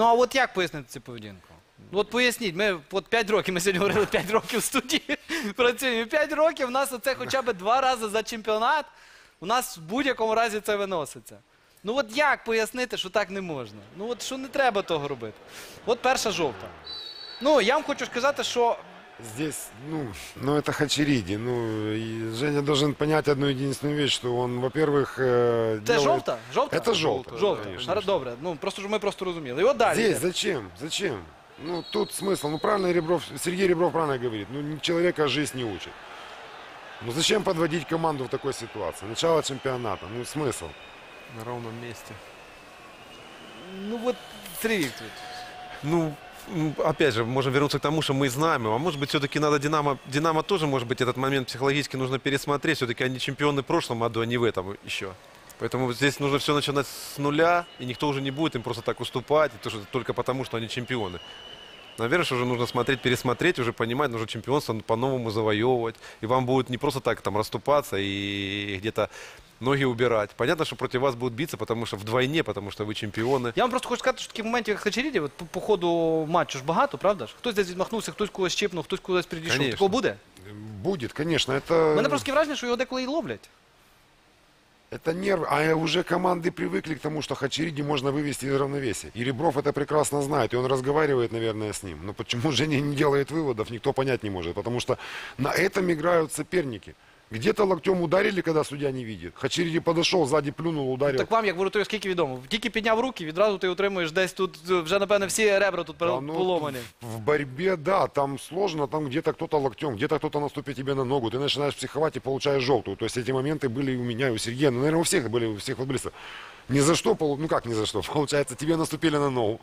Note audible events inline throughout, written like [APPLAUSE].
Ну а от як пояснити цю поведінку? Ну, От поясніть, ми от 5 років, ми сьогодні говорили 5 років в студії [LAUGHS] працюємо. І 5 років у нас оце хоча б два рази за чемпіонат. У нас в будь-якому разі це виноситься. Ну от як пояснити, що так не можна? Ну от що не треба того робити. От перша жовта. Ну, я вам хочу сказати, що Здесь, ну, ну это Хачериди. Ну, и Женя должен понять одну единственную вещь, что он, во-первых, э, це делает- жовта? Жовта? Это желтая. Жовта. конечно. Гара- Добре, ну просто ж ми просто розуміли. І от далі. Здесь йде. зачем? Зачем? Ну, тут смысл. Ну, правильно Ребров, Сергей Ребров правильно говорит. Ну, ни- человека жизнь не учит. Ну, зачем подводить команду в такой ситуации? Начало чемпионата. Ну, смысл? На ровном месте. Ну от Сергій Вікторович. Ну, м, опять же, можем вернуться к тому, что мы знаем его. А может быть, все-таки надо Динамо... Динамо тоже, может быть, этот момент психологически нужно пересмотреть. Все-таки они чемпионы в прошлом году, а не в этом еще. Поэтому здесь нужно все начинать с нуля, и никто уже не будет им просто так уступать, и тоже только потому, что они чемпионы. Наверное, что уже нужно смотреть, пересмотреть, уже понимать, нужно чемпионство по-новому завоевывать. И вам будет не просто так там расступаться и где-то ноги убирать. Понятно, что против вас будут биться, потому что вдвойне, потому что вы чемпионы. Я вам просто хочу сказати, що таких моментів, як Хачеріді, от по, по ходу матчу ж багато, правда ж? Хтось десь відмахнувся, хтось когось чіпнув, хтось кудись підійшов. Конечно. Такого буде? Будет, конечно. У Это, мене просто таке враження, що його деколи і ловлять. это нервы. А уже команды привыкли к тому, что Хачериди можно вывести из равновесия. И Ребров это прекрасно знает. И он разговаривает, наверное, с ним. Но почему [LAUGHS] Женя не делает выводов, никто понять не может. Потому что на этом играют соперники. Где-то локтем ударили, когда судья не видит. Хачериди подошел, сзади плюнул, ударил. Так вам, як воротарю, скільки відомо? Тільки підняв руки, відразу ти отримуєш десь тут, е, вже, напевне, всі ребра тут Да, пере- ну, поломані. В борьбе, да, там сложно, там где-то кто-то локтем, где-то кто-то наступит тебе на ногу, ты начинаешь психовать и получаешь желтую. То есть эти моменты были и у меня, и у Сергея, ну, наверное, у всех были, у всех футболистов. Ни за что, полу- ну как ни за что, [LAUGHS] получается, тебе наступили на ногу,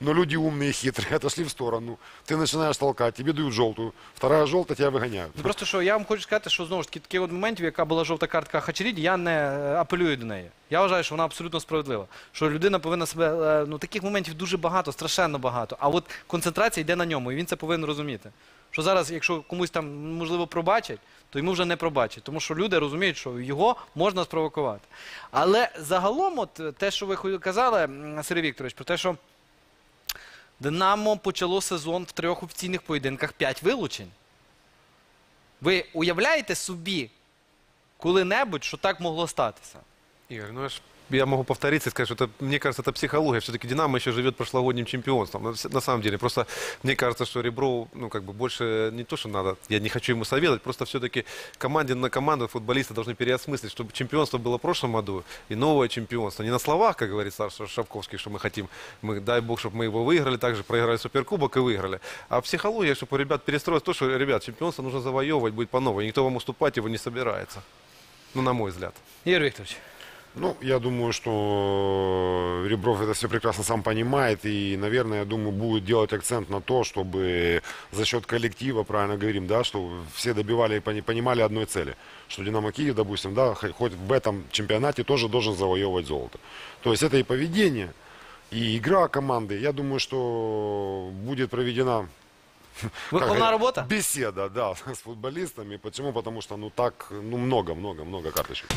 но люди умные, хитрые, [LAUGHS] отошли в сторону, ты начинаешь толкать, тебе дают желтую, вторая желтая, тебя выгоняют. Ну, Просто що я вам хочу сказати, що знову ж таки таких от моментів, яка була жовта картка Хачеріді, я не е, апелюю до неї. Я вважаю, що вона абсолютно справедлива. Що людина повинна себе. е, Ну таких моментів дуже багато, страшенно багато. А от концентрація йде на ньому, і він це повинен розуміти. Що зараз, якщо комусь там можливо пробачать, то йому вже не пробачать. Тому що люди розуміють, що його можна спровокувати. Але загалом, от е, те, що ви хо- казали, м, Сергій Вікторович, про те, що Динамо почало сезон в трьох офіційних поєдинках 5 вилучень. Ви уявляєте собі коли-небудь, що так могло статися? Ігор, ну я, ж- я могу повториться и сказать, что это, мне кажется, это психология. Все-таки Динамо еще живет прошлогодним чемпионством. На, самом деле, просто мне кажется, что Ребро, ну, как бы больше не то, что надо, я не хочу ему советовать, просто все-таки команде на команду футболисты должны переосмыслить, чтобы чемпионство было в прошлом году и новое чемпионство. Не на словах, как говорит Саша Шавковский, что мы хотим, мы, дай бог, чтобы мы его выиграли, также проиграли Суперкубок и выиграли. А психология, чтобы у ребят перестроить то, что, ребят, чемпионство нужно завоевывать, будет по новой. Никто вам уступать его не собирается. Ну, на мой взгляд. Ігор Вікторович. Ну, я думаю, что Ребров это все прекрасно сам понимает. И, наверное, я думаю, будет делать акцент на то, чтобы за счет коллектива, правильно говорим, да, что все добивали и пони- понимали одной цели. Что Динамо Киев, допустим, да, хо- хоть в этом чемпионате тоже должен завоевывать золото. То есть это и поведение, и игра команды. Я думаю, что будет проведена Выходная работа? Беседа, да, [LAUGHS] с футболистами. Почему? Потому что, ну, так, ну, много-много-много карточек.